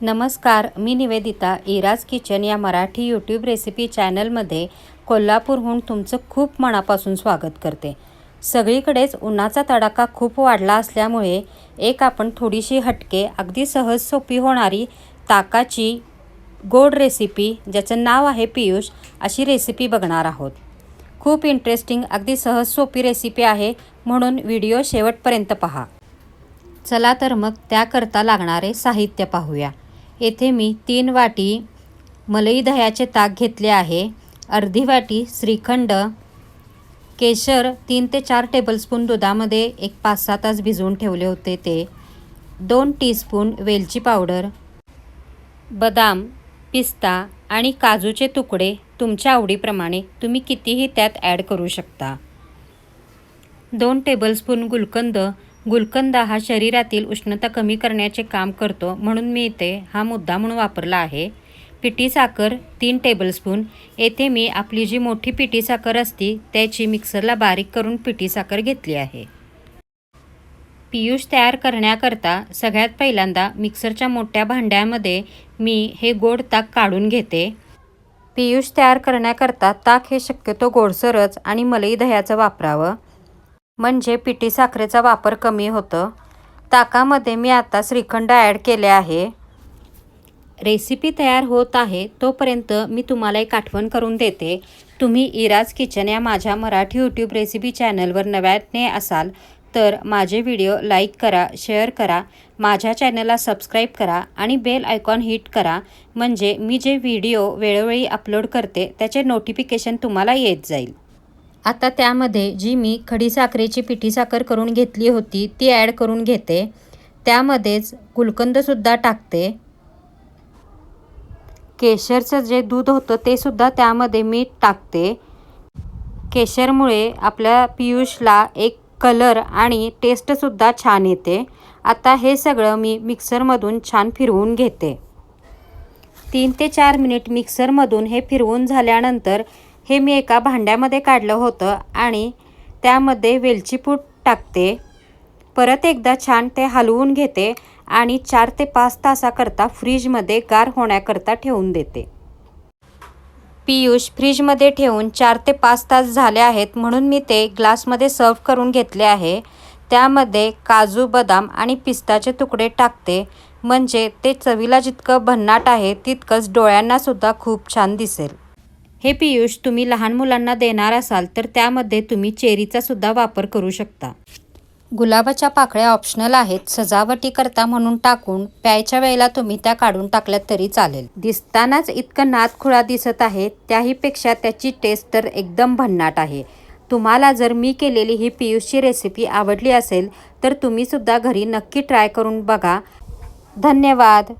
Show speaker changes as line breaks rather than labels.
नमस्कार मी Nivedita Ira's kitchen या Marathi YouTube recipe चॅनलमध्ये कोल्हापूरहून तुमचं खूप मनापासून स्वागत करते. सगळीकडेच उन्हाचा तडाखा खूप वाढला असल्यामुळे एक आपण थोडीशी हटके अगदी सहज सोपी होणारी ताकाची गोड रेसिपी ज्याचं नाव आहे पियुष अशी रेसिपी बघणार आहोत. खूप इंटरेस्टिंग अगदी सहज सोपी रेसिपी आहे म्हणून व्हिडिओ शेवटपर्यंत पहा. चला तर मग त्याकरता लागणारे साहित्य पाहूया. येथे मी तीन वाटी मलई दह्याचे ताक घेतले आहे. अर्धी वाटी श्रीखंड केशर तीन ते चार टेबलस्पून दुधामध्ये एक पाच सहा तास भिजवून ठेवले होते ते. दोन टीस्पून वेलची पावडर बदाम पिस्ता आणि काजूचे तुकडे तुमच्या आवडीप्रमाणे तुम्ही कितीही त्यात ॲड करू शकता. दोन टेबलस्पून गुलकंद गुलकंद हा शरीरातील उष्णता कमी करण्याचे काम करतो म्हणून मी इथे हा मुद्दा म्हणून वापरला आहे. पिठी साखर तीन टेबलस्पून. येथे मी आपली जी मोठी पिठी साखर असती त्याची मिक्सरला बारीक करून पिठी साखर घेतली आहे. पियुष तयार करण्याकरता सगळ्यात पहिल्यांदा मिक्सरच्या मोठ्या भांड्यामध्ये मी हे गोड ताक काढून घेते. पियुष तयार करण्याकरता ताक हे शक्यतो गोडसरच आणि मलई दह्याचं वापरावं. म्हणजे पिठी साखरेचा वापर कमी होतं. ताकामध्ये मी आता श्रीखंड ॲड केले आहे. रेसिपी तयार होत आहे तोपर्यंत मी तुम्हाला एक आठवण करून देते. तुम्ही इराज किचन या माझ्या मराठी यूट्यूब रेसिपी चॅनलवर नव्याने असाल तर माझे व्हिडिओ लाईक करा शेअर करा माझ्या चॅनलला सबस्क्राईब करा आणि बेल आयकॉन हिट करा. म्हणजे मी जे व्हिडिओ वेळोवेळी अपलोड करते त्याचे नोटिफिकेशन तुम्हाला येत जाईल. आता त्यामध्ये जी मी खडीसाखरेची पिठी साखर करून घेतली होती ती ॲड करून घेते. त्यामध्येच गुलकंदसुद्धा टाकते. केशरचं जे दूध होतं ते सुद्धा त्यामध्ये मी टाकते. केशरमुळे आपल्या पियुषला एक कलर आणि टेस्टसुद्धा छान येते. आता हे सगळं मी मिक्सरमधून छान फिरवून घेते. तीन ते चार मिनिट मिक्सरमधून हे फिरवून झाल्यानंतर हे मी एका भांड्यामध्ये काढलं होतं आणि त्यामध्ये वेलचीपूट टाकते. परत एकदा छान ते हलवून घेते आणि चार ते पाच तासाकरता फ्रीजमध्ये गार होण्याकरता ठेवून देते. पियुष फ्रीजमध्ये ठेवून चार ते पाच तास झाले आहेत म्हणून मी ते ग्लासमध्ये सर्व करून घेतले आहे. त्यामध्ये काजू बदाम आणि पिस्ताचे तुकडे टाकते. म्हणजे ते चवीला जितकं भन्नाट आहे तितकंच डोळ्यांनासुद्धा खूप छान दिसेल. हे पियुष तुम्ही लहान मुलांना देणार असाल तर त्यामध्ये तुम्ही चेरीचा सुद्धा वापर करू शकता. गुलाबाच्या पाकळ्या ऑप्शनल आहेत सजावटीकरता म्हणून टाकून प्यायच्या वेळेला तुम्ही त्या काढून टाकल्यात तरी चालेल. दिसतानाच इतकं नादखुळा दिसत आहे त्याहीपेक्षा त्याची टेस्ट तर एकदम भन्नाट आहे. तुम्हाला जर मी केलेली ही पियुषची रेसिपी आवडली असेल तर तुम्हीसुद्धा घरी नक्की ट्राय करून बघा. धन्यवाद!